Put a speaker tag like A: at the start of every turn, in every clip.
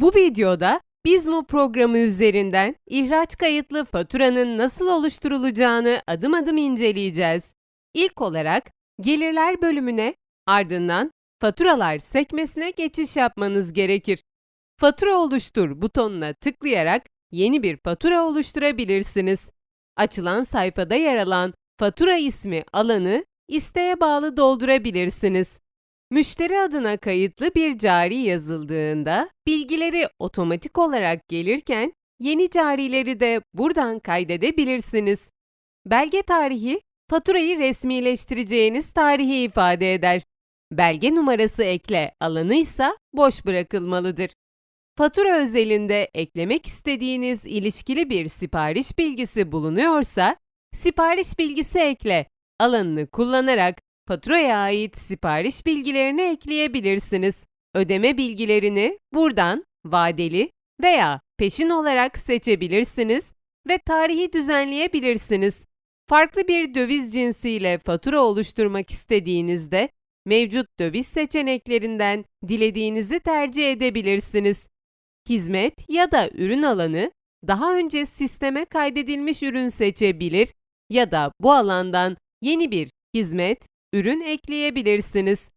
A: Bu videoda Bizmu programı üzerinden ihraç kayıtlı faturanın nasıl oluşturulacağını adım adım inceleyeceğiz. İlk olarak gelirler bölümüne ardından faturalar sekmesine geçiş yapmanız gerekir. Fatura oluştur butonuna tıklayarak yeni bir fatura oluşturabilirsiniz. Açılan sayfada yer alan fatura ismi alanı isteğe bağlı doldurabilirsiniz. Müşteri adına kayıtlı bir cari yazıldığında bilgileri otomatik olarak gelirken yeni carileri de buradan kaydedebilirsiniz. Belge tarihi faturayı resmileştireceğiniz tarihi ifade eder. Belge numarası ekle alanı ise boş bırakılmalıdır. Fatura özelinde eklemek istediğiniz ilişkili bir sipariş bilgisi bulunuyorsa, sipariş bilgisi ekle alanını kullanarak faturaya ait sipariş bilgilerini ekleyebilirsiniz. Ödeme bilgilerini buradan vadeli veya peşin olarak seçebilirsiniz ve tarihi düzenleyebilirsiniz. Farklı bir döviz cinsiyle fatura oluşturmak istediğinizde mevcut döviz seçeneklerinden dilediğinizi tercih edebilirsiniz. Hizmet ya da ürün alanı daha önce sisteme kaydedilmiş ürün seçebilir ya da bu alandan yeni bir hizmet, ürün ekleyebilirsiniz.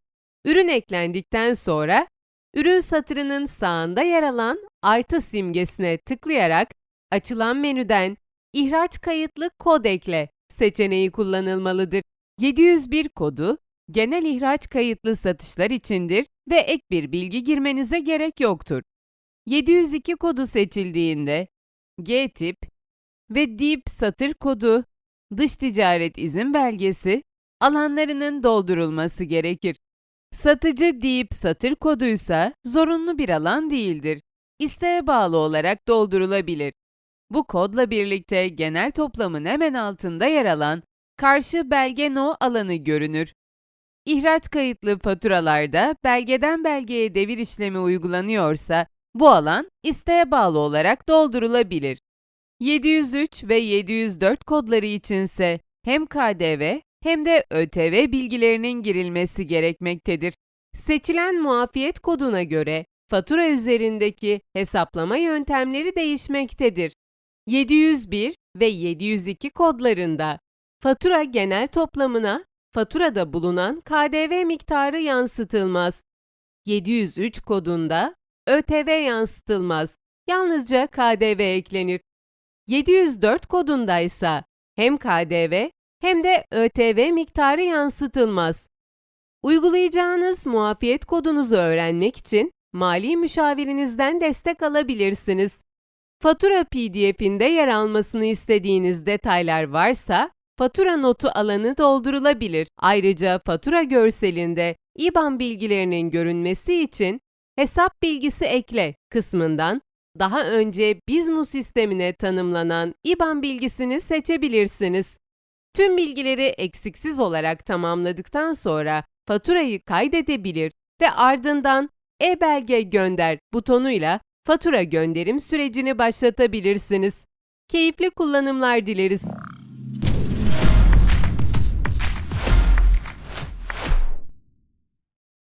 A: Ürün eklendikten sonra ürün satırının sağında yer alan artı simgesine tıklayarak açılan menüden ihraç kayıtlı kod ekle seçeneği kullanılmalıdır. 701 kodu genel ihraç kayıtlı satışlar içindir ve ek bir bilgi girmenize gerek yoktur. 702 kodu seçildiğinde G tip ve DIP satır kodu, dış ticaret izin belgesi alanlarının doldurulması gerekir. Satıcı DIP satır koduysa zorunlu bir alan değildir. İsteğe bağlı olarak doldurulabilir. Bu kodla birlikte genel toplamın hemen altında yer alan karşı belge no alanı görünür. İhraç kayıtlı faturalarda belgeden belgeye devir işlemi uygulanıyorsa bu alan isteğe bağlı olarak doldurulabilir. 703 ve 704 kodları içinse hem KDV hem de ÖTV bilgilerinin girilmesi gerekmektedir. Seçilen muafiyet koduna göre fatura üzerindeki hesaplama yöntemleri değişmektedir. 701 ve 702 kodlarında fatura genel toplamına faturada bulunan KDV miktarı yansıtılmaz. 703 kodunda ÖTV yansıtılmaz. Yalnızca KDV eklenir. 704 kodunda ise hem KDV hem de ÖTV miktarı yansıtılmaz. Uygulayacağınız muafiyet kodunuzu öğrenmek için mali müşavirinizden destek alabilirsiniz. Fatura PDF'inde yer almasını istediğiniz detaylar varsa fatura notu alanı doldurulabilir. Ayrıca fatura görselinde IBAN bilgilerinin görünmesi için hesap bilgisi ekle kısmından daha önce Bizmu sistemine tanımlanan IBAN bilgisini seçebilirsiniz. Tüm bilgileri eksiksiz olarak tamamladıktan sonra faturayı kaydedebilir ve ardından e-belge gönder butonuyla fatura gönderim sürecini başlatabilirsiniz. Keyifli kullanımlar dileriz.